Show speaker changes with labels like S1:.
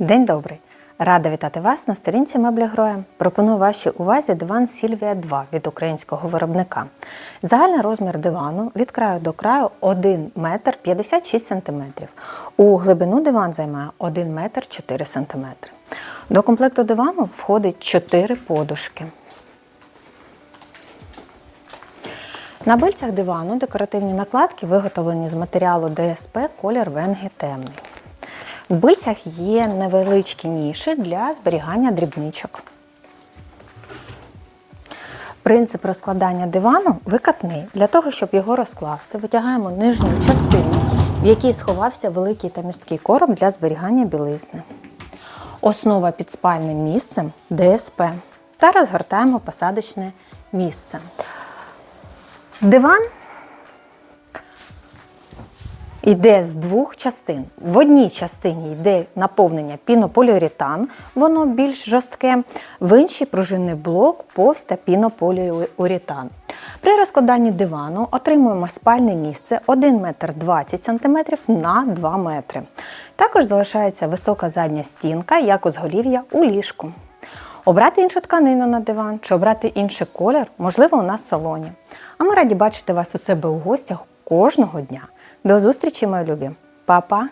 S1: День добрий! Рада вітати вас на сторінці меблі Гроя. Пропоную вашій увазі диван Сільвія 2 від українського виробника. Загальний розмір дивану від краю до краю 1 метр 56 сантиметрів. У глибину диван займає 1 метр 4 сантиметри. До комплекту дивану входить 4 подушки. На бильцях дивану декоративні накладки виготовлені з матеріалу ДСП колір венги темний. В бильцях є невеличкі ніші для зберігання дрібничок. Принцип розкладання дивану викатний. Для того, щоб його розкласти, витягаємо нижню частину, в якій сховався великий та місткий короб для зберігання білизни. Основа під спальним місцем ДСП. Та розгортаємо посадочне місце. Диван йде з двох частин. В одній частині йде наповнення пінополіуретан, воно більш жорстке, в іншій пружинний блок, повсть та пінополіуретан. При розкладанні дивану отримуємо спальне місце 1 метр 20 см на 2 метри. Також залишається висока задня стінка, як узголів'я у ліжку. Обрати іншу тканину на диван чи обрати інший колір, можливо, у нас в салоні. А ми раді бачити вас у себе у гостях кожного дня. До зустрічі, мої любі. Па-па!